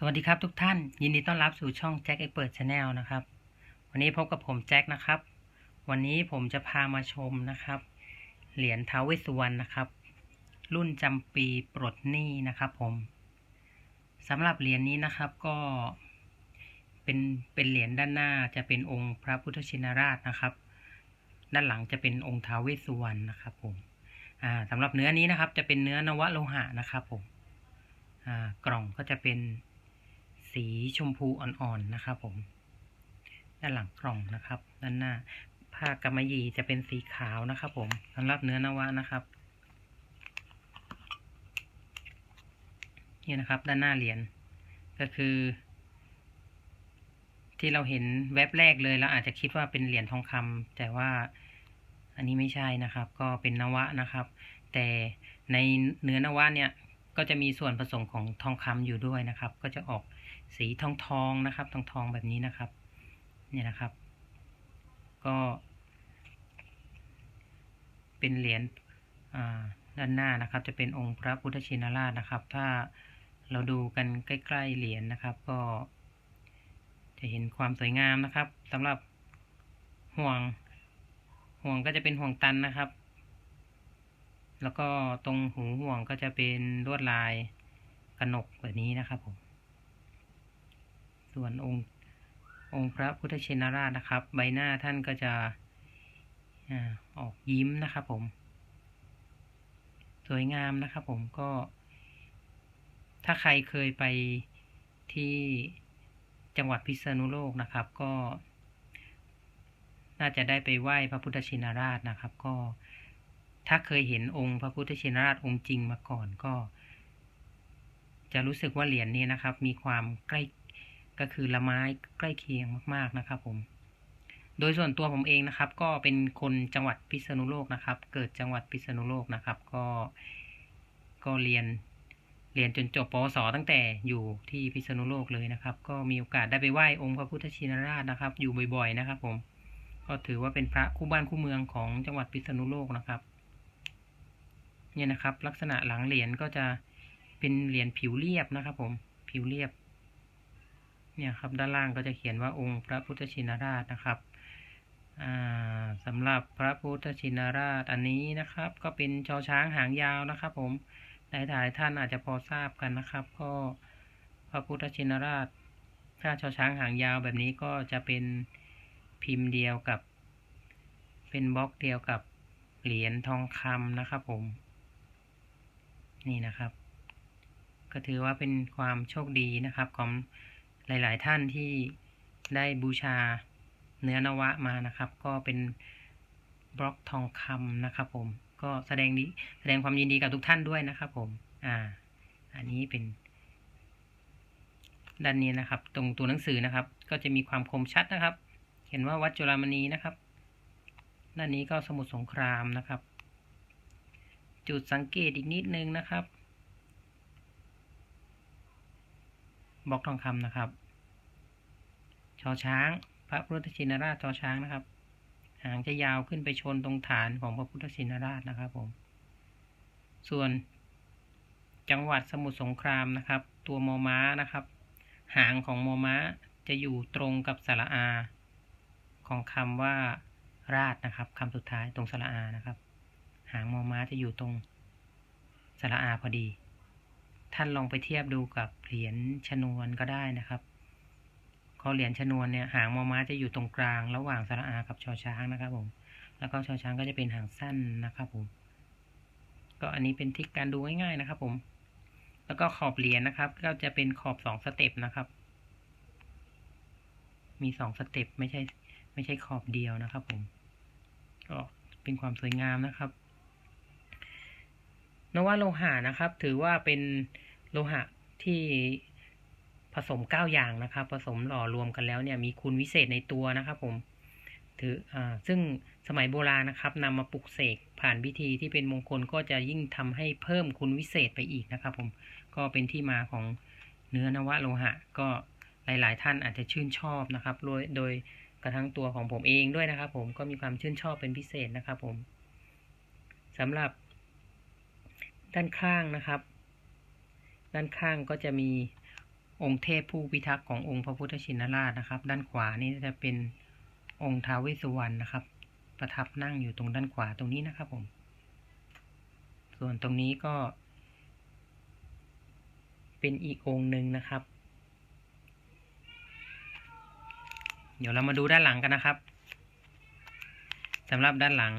สวัสดีครับทุกท่าน ยินดีต้อนรับสู่ช่องแจ็คเอ็กเปิดชาแนลนะครับ วันนี้พบกับผมแจ็คนะครับ วันนี้ผมจะพามาชมนะครับ เหรียญท้าวเวสสุวรรณนะครับ รุ่นจำปีปลดหนี้นะครับผมสำหรับเหรียญนี้นะครับก็เป็นเป็นเหรียญด้านหน้าจะเป็นองค์พระพุทธชินราชนะครับ ด้านหลังจะเป็นองค์ท้าวเวสสุวรรณนะครับผมสำหรับเนื้อนี้นะครับ จะเป็นเนื้อนวโลหะนะครับผมกล่องก็จะเป็น สีชมพูอ่อนๆนะครับผม ด้านหลังกล่องนะครับ ด้านหน้าผ้ากำมะหยี่จะเป็นสีขาวนะครับ ผมสำหรับเนื้อนวะนะครับนี่นะครับ ด้านหน้าเหรียญก็คือ ที่เราเห็นแว็บแรกเลยเราอาจจะคิดว่าเป็นเหรียญทองคำแต่ว่าอันนี้ไม่ใช่นะครับ ก็เป็นนวะนะครับ แต่ในเนื้อนวะเนี่ยก็จะมีส่วนผสมของทองคำอยู่ด้วยนะครับ ก็จะออก สีทองทองนะครับ ทองทองแบบนี้นะครับ เนี่ยนะครับ ก็ เป็นเหรียญด้านหน้านะครับ จะเป็นองค์พระพุทธชินราชนะครับ ถ้าเราดูกันใกล้ ๆเหรียญนะครับ ก็ จะเห็นความสวยงามนะครับสำหรับห่วงห่วงก็จะเป็นห่วงตันนะครับ แล้วก็ตรงหูห่วงก็จะเป็นลวดลายกระหนกแบบนี้นะครับผม ส่วนองค์องค์พระพุทธชินราชนะครับ ใบหน้าท่านก็จะออกยิ้มนะครับผม สวยงามนะครับผมก็ ถ้าใครเคยไปที่จังหวัดพิษณุโลกนะครับ ก็ น่าจะได้ไปไหว้พระพุทธชินราชนะครับ ก็ถ้าเคยเห็นองค์พระพุทธชินราชองค์จริงมาก่อนก็ จะรู้สึกว่าเหรียญนี้นะครับ มีความใกล้ ก็คือละไม้ใกล้เคียงมากๆนะครับผม โดยส่วนตัวผมเองนะครับ ก็เป็นคนจังหวัดพิษณุโลกนะครับ เกิดจังหวัดพิษณุโลกนะครับ ก็ก็เรียนเรียนจนจบปวสตั้งแต่อยู่ที่พิษณุโลกเลยนะครับ ก็มีโอกาสได้ไปไหว้องค์พระพุทธชินราชนะครับ อยู่บ่อยๆนะครับ ผมก็ถือว่าเป็นพระคู่บ้านคู่เมืองของจังหวัดพิษณุโลกนะครับเนี่ยนะครับ ลักษณะหลังเหรียญก็จะเป็นเหรียญผิวเรียบนะครับ ผมผิวเรียบ เนี่ยครับด้านล่างก็จะเขียนว่าองค์พระพุทธชินราชนะครับสำหรับพระพุทธชินราชอันนี้นะครับ ก็เป็นชอช้างหางยาวนะครับ ผมหลายๆท่านอาจจะพอทราบกันนะครับ ก็พระพุทธชินราชถ้าชอช้างหางยาวแบบนี้ก็จะเป็นพิมพ์เดียวกับ เป็นบล็อกเดียวกับเหรียญทองคำนะครับ ผม นี่นะครับ ก็ถือว่าเป็นความโชคดีนะครับ ของ หลาย ๆ ท่านที่ได้บูชาเนื้อนวะมานะครับ ก็เป็นบล็อกทองคำนะครับ ผม ก็แสดงนี้แสดงความยินดีกับทุกท่านด้วยนะครับผม อ่า อันนี้เป็น ด้านนี้นะครับ ตรงตัวหนังสือนะครับ ก็จะมีความคมชัดนะครับ เห็นว่าวัดจุฬามณีนะครับ ด้านนี้ก็สมุดสงครามนะครับ จุดสังเกตอีกนิดนึงนะครับ บล็อกทองคำนะครับชอช้าง พระพุทธชินราชชอช้างนะครับ หางจะยาวขึ้นไปชนตรงฐานของพระพุทธชินราชนะครับผม ส่วนจังหวัดสมุทรสงครามนะครับ ตัวมอม้านะครับ หางของมอม้าจะอยู่ตรงกับสระอา ของคำว่าราชนะครับคำสุดท้ายตรงสระอานะครับ หางมอม้าจะอยู่ตรงสระอาพอดี ท่านลองไปเทียบดูกับเหรียญชนวนก็ได้นะครับเขาเหรียญชนวนเนี่ยหางมอม้าจะอยู่ตรงกลาง ระหว่างสระอากับชอช้างนะครับผม แล้วก็ชอช้างก็จะเป็นหางสั้นนะครับผม ก็อันนี้เป็นทิศการดูง่ายๆนะครับผม แล้วก็ขอบเหรียญนะครับ ก็จะเป็นขอบสองสเต็ปนะครับ มีสองสเต็ปไม่ใช่ ไม่ใช่ขอบเดียวนะครับผม ก็เป็นความสวยงามนะครับ นวโลหะนะครับ ถือว่าเป็นโลหะที่ผสมเก้าอย่างนะครับ ผสมหล่อรวมกันแล้วเนี่ยมีคุณวิเศษในตัวนะครับผมถืออ่าซึ่งสมัยโบราณนะครับนำมาปลุกเสกผ่านพิธีที่เป็นมงคลก็จะยิ่งทำให้เพิ่มคุณวิเศษไปอีกนะครับ ผมก็เป็นที่มาของเนื้อนวโลหะ ก็หลาย ๆ ท่านอาจจะชื่นชอบนะครับโดยโดยกระทั่งตัวของผมเองด้วยนะครับ ผมก็มีความชื่นชอบเป็นพิเศษนะครับ ผมสำหรับ ด้านข้างนะครับ ด้านข้างก็จะมีองค์เทพผู้พิทักษ์ขององค์พระพุทธชินราชนะครับ ด้านขวานี่จะเป็นองค์ท้าวเวสสุวรรณนะครับ ประทับนั่งอยู่ตรงด้านขวาตรงนี้นะครับผม ส่วนตรงนี้ก็ เป็นอีกองค์หนึ่งนะครับ เดี๋ยวเรามาดูด้านหลังกันนะครับสำหรับด้านหลัง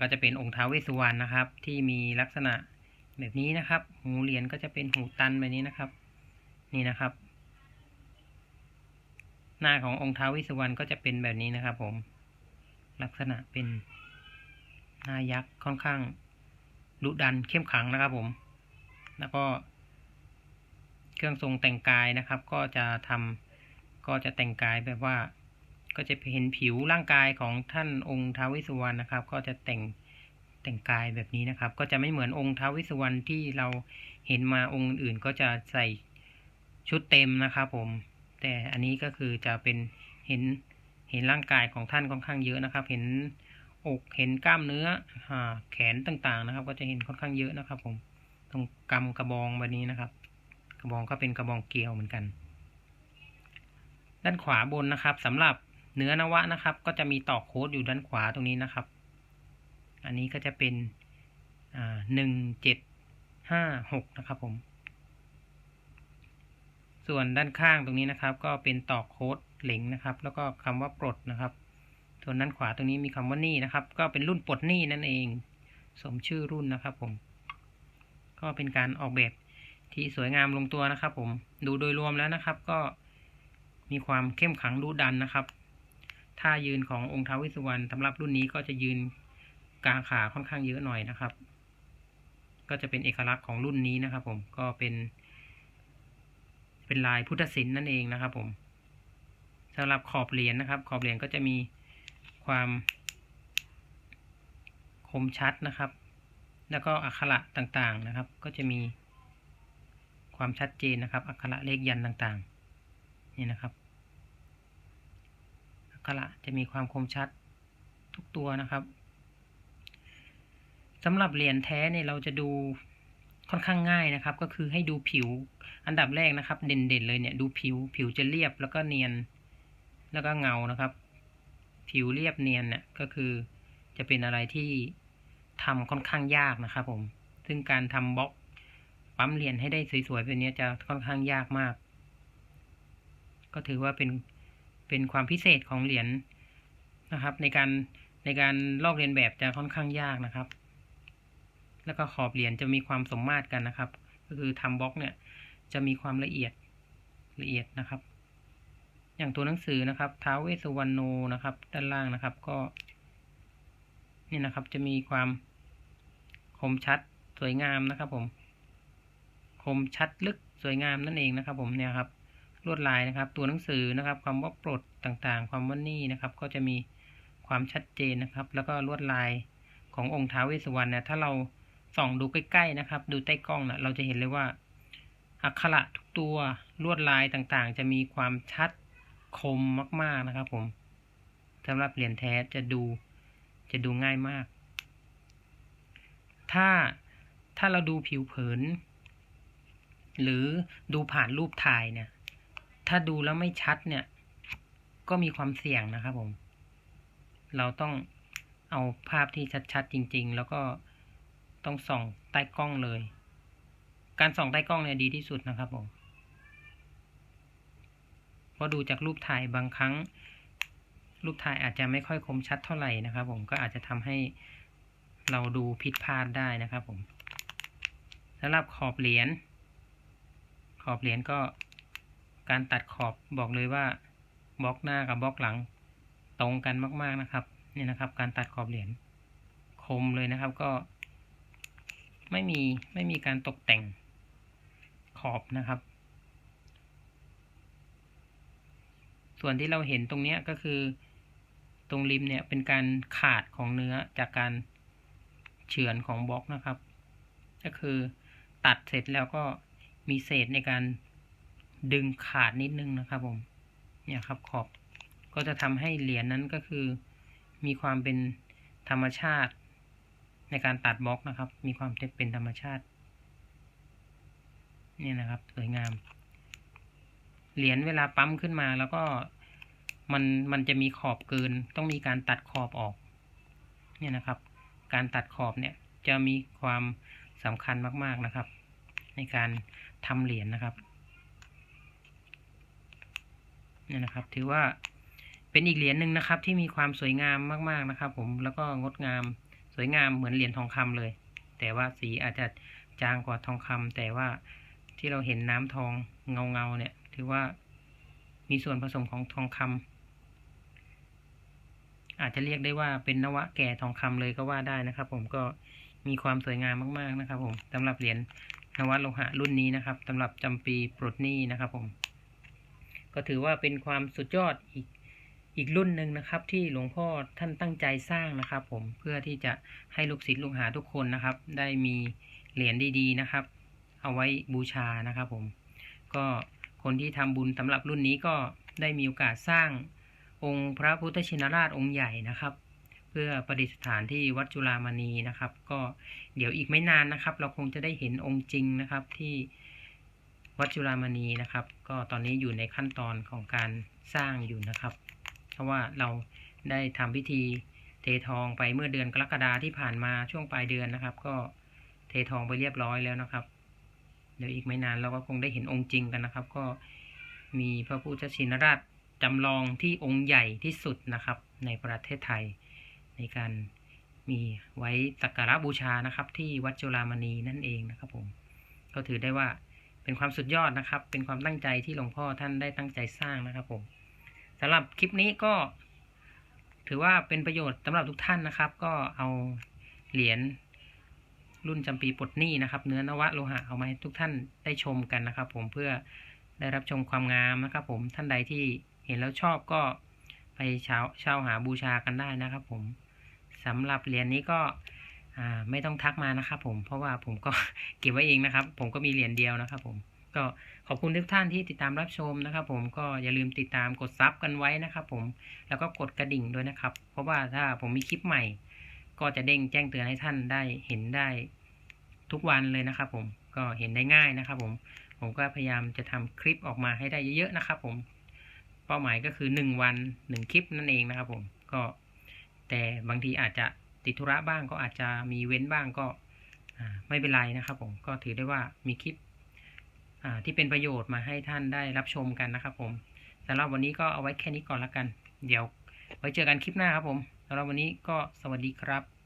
ก็จะเป็นองค์ท้าวเวสสุวรรณนะครับ ที่มีลักษณะ แบบนี้นะครับ หูเหรียญก็จะเป็นหูตันแบบนี้นะครับ นี่นะครับ หน้าขององค์ท้าวเวสสุวรรณก็จะเป็นแบบนี้นะครับ ผม ลักษณะเป็นหน้ายักษ์ค่อนข้างดุดันเข้มขังนะครับ ผม แล้วก็เครื่องทรงแต่งกายนะครับ ก็จะทำก็จะแต่งกายแบบว่า ก็จะเห็นผิวร่างกายของท่านองค์ท้าวเวสสุวรรณนะครับ ก็จะแต่ง แต่งกายแบบนี้นะครับ ก็จะไม่เหมือนองค์ท้าววสสุวรรณที่เราเห็นมาองค์อื่นก็จะใส่ชุดเต็มนะครับผม แต่อันนี้ก็คือจะเป็นเห็นเห็นร่างกายของท่านค่อนข้างเยอะนะครับ เห็นอกเห็นกล้ามเนื้อแขนต่างๆนะครับ ก็จะเห็นค่อนข้างเยอะนะครับ ผมตรงกำกระบองแบบนี้นะครับ กระบองก็เป็นกระบองเกลียวเหมือนกัน ด้านขวาบนนะครับสำหรับเนื้อนวะนะครับ ก็จะมีตอกโค้ดอยู่ด้านขวาตรงนี้นะครับ อันนี้ก็จะเป็นหนึ่งเจ็ดห้าหกนะครับผม ส่วนด้านข้างตรงนี้นะครับ ก็เป็นตอกโค้ดเหล็งนะครับ แล้วก็คำว่าปลดนะครับ ส่วนด้านขวาตรงนี้มีคำว่านี่นะครับ ก็เป็นรุ่นปลดนี้นั่นเอง สมชื่อรุ่นนะครับผม ก็เป็นการออกแบบที่สวยงามลงตัวนะครับผม ดูโดยรวมแล้วนะครับ ก็มีความเข้มขังดุดันนะครับ ท่ายืนขององค์ท้าวเวสสุวรรณสำหรับรุ่นนี้ก็จะยืน กลางขาค่อนข้างเยอะหน่อยนะครับ ก็จะเป็นเอกลักษณ์ของรุ่นนี้นะครับ ผมก็เป็น เป็นลายพุทธศิลป์นั่นเองนะครับ ผมสำหรับขอบเหรียญนะครับ ขอบเหรียญก็จะมีความคมชัดนะครับ แล้วก็อักขระต่างๆนะครับ ก็จะมีความชัดเจนนะครับ อักขระเลขยันต่างๆ นี่นะครับ อักขระจะมีความคมชัดทุกตัวนะครับ สำหรับเหรียญแท้เนี่ยเราจะดูค่อนข้างง่ายนะครับ ก็คือให้ดูผิวอันดับแรกนะครับ เด่นๆเลยเนี่ยดูผิวผิวจะเรียบแล้วก็เนียน แล้วก็เงานะครับ ผิวเรียบเนียนเนี่ยก็คือจะเป็นอะไรที่ทำค่อนข้างยากนะครับ ผม ซึ่งการทำบล็อกปั๊มเหรียญให้ได้สวยๆแบบนี้จะค่อนข้างยากมาก ก็ถือว่าเป็นเป็นความพิเศษของเหรียญนะครับ ในการในการลอกเรียนแบบจะค่อนข้างยากนะครับ แล้วก็ขอบเหรียญจะมีความสมมาตรกันนะครับ ก็คือทำบล็อกเนี่ยจะมีความละเอียดละเอียดนะครับ อย่างตัวหนังสือนะครับท้าวเวสวรรณโนนะครับ ด้านล่างนะครับก็นี่นะครับจะมีความคมชัดสวยงามนะครับ ผม คมชัดลึกสวยงามนั่นเองนะครับ ผมเนี่ยครับลวดลายนะครับ ตัวหนังสือนะครับความว่าปลดต่างๆ ความว่านี่นะครับ ก็จะมีความชัดเจนนะครับ แล้วก็ลวดลายขององค์ท้าวเวสสุวรรณเนี่ยถ้าเรา ส่องดูใกล้ๆนะครับ ดูใต้กล้องนะเราจะเห็นเลยว่า อักขระทุกตัวลวดลายต่างๆ จะมีความชัดคมมาก ๆนะครับ ผมสำหรับเหรียญแท้จะดูจะดูง่ายมาก ถ้าถ้าเราดูผิวเผิน หรือดูผ่านรูปถ่ายเนี่ย ถ้าดูแล้วไม่ชัดเนี่ย ก็มีความเสี่ยงนะครับผม เราต้องเอาภาพที่ชัดๆจริง ๆ แล้วก็ ต้องส่องใต้กล้องเลย การส่องใต้กล้องเนี่ยดีที่สุดนะครับผมเพราะดูจากรูปถ่ายบางครั้ง รูปถ่ายอาจจะไม่ค่อยคมชัดเท่าไหร่นะครับ ผมก็อาจจะทำให้เราดูผิดพลาดได้นะครับผมสำหรับขอบเหรียญขอบเหรียญก็การตัดขอบบอกเลยว่าบล็อกหน้ากับบล็อกหลังตรงกันมาก ๆนะครับนี่นะครับ การตัดขอบเหรียญคมเลยนะครับ ก็ ไม่มีไม่มีการตกแต่งขอบนะครับ ส่วนที่เราเห็นตรงนี้ก็คือ ตรงริมเนี่ยเป็นการขาดของเนื้อจากการเฉือนของบล็อกนะครับ ก็คือตัดเสร็จแล้วก็มีเศษในการดึงขาดนิดนึงนะครับผมเนี่ยครับขอบก็จะทำให้เหรียญนนั้นก็คือ มีความเป็นธรรมชาติ ในการตัดบล็อกนะครับ มีความเป็นธรรมชาติ นี่นะครับ สวยงาม เหรียญเวลาปั๊มขึ้นมาแล้วก็มันมันจะมีขอบเกิน ต้องมีการตัดขอบออก เนี่ยนะครับ การตัดขอบเนี่ยจะมีความสำคัญมาก ๆนะครับ ในการทำเหรียญนะครับเนี่ยนะครับ ถือว่าเป็นอีกเหรียญหนึ่งนะครับ ที่มีความสวยงามมาก ๆนะครับ ผมแล้วก็งดงาม วยงามเหมือนเหรียญทองคำเลย แต่ว่าสีอาจจะจางกว่าทองคำแต่ว่าที่เราเห็นน้ำทองเงาเงาเนี่ย ถือว่ามีส่วนผสมของทองคำอาจจะเรียกได้ว่าเป็นนวะแก่ทองคำเลยก็ว่าได้นะครับ ผมก็มีความสวยงามมากๆนะครับ ผมสำหรับเหรียญนวะโลหะรุ่นนี้นะครับสำหรับจำปีปลดหนี้นะครับผม ก็ถือว่าเป็นความสุดยอดอีก อีกรุ่นหนึ่งนะครับ ที่หลวงพ่อท่านตั้งใจสร้างนะครับ ผมเพื่อที่จะให้ลูกศิษย์ลูกหาทุกคนนะครับ ได้มีเหรียญดีๆนะครับ เอาไว้บูชานะครับ ผม ก็คนที่ทำบุญสำหรับรุ่นนี้ก็ได้มีโอกาสสร้างองค์พระพุทธชินราชองค์ใหญ่นะครับ เพื่อประดิษฐานที่วัดจุฬามณีนะครับ ก็เดี๋ยวอีกไม่นานนะครับ เราคงจะได้เห็นองค์จริงนะครับที่วัดจุฬามณีนะครับ ก็ตอนนี้อยู่ในขั้นตอนของการสร้างอยู่นะครับ ราะว่าเราได้ทำพิธีเททองไปเมื่อเดือนกรกฎาที่ผ่านมาช่วงปลายเดือนนะครับ ก็เททองไปเรียบร้อยแล้วนะครับ เดี๋ยวอีกไม่นานเราก็คงได้เห็นองค์จริงกันนะครับ ก็มีพระพุทธชินราชจำลองที่องค์ใหญ่ที่สุดนะครับ ในประเทศไทย ในการมีไว้สักการะบูชานะครับ ที่วัดจุฬามณีนั่นเองนะครับ ผมก็ถือได้ว่าเป็นความสุดยอดนะครับ เป็นความตั้งใจที่หลวงพ่อท่านได้ตั้งใจสร้างนะครับผม สำหรับคลิปนี้ก็ ถือว่าเป็นประโยชน์สำหรับทุกท่านนะครับ ก็เอาเหรียญรุ่นจำปีปลดหนี้นะครับ เนื้อนวะโลหะเอามาให้ทุกท่านได้ชมกันนะครับ ผมเพื่อได้รับชมความงามนะครับ ผมท่านใดที่เห็นแล้วชอบก็ไปเช่าเช่าหาบูชากันได้นะครับ ผมสำหรับเหรียญนี้ก็ไม่ต้องทักมานะครับ ผมเพราะว่าผมก็เก็บไว้เองนะครับ ผมก็มีเหรียญเดียวนะครับ ผม ก็ขอบคุณทุกท่านที่ติดตามรับชมนะครับ ผมก็อย่าลืมติดตามกดซับกันไว้นะครับ ผมแล้วก็กดกระดิ่งด้วยนะครับ เพราะว่าถ้าผมมีคลิปใหม่ ก็จะเด้งแจ้งเตือนให้ท่านได้เห็นได้ทุกวันเลยนะครับ ผมก็เห็นได้ง่ายนะครับ ผมผมก็พยายามจะทำคลิปออกมาให้ได้เยอะๆนะครับ ผมเป้าหมายก็คือหนึ่งวันหนึ่งคลิปนั่นเองนะครับ ผมก็แต่บางทีอาจจะติดธุระบ้างก็อาจจะมีเว้นบ้างก็ไม่เป็นไรนะครับ ผมก็ถือได้ว่ามีคลิป ที่เป็นประโยชน์มาให้ท่านได้รับชมกันนะครับผมสำหรับวันนี้ก็เอาไว้แค่นี้ก่อนละกัน เดี๋ยวไว้เจอกันคลิปหน้าครับผมสำหรับวันนี้ก็สวัสดีครับ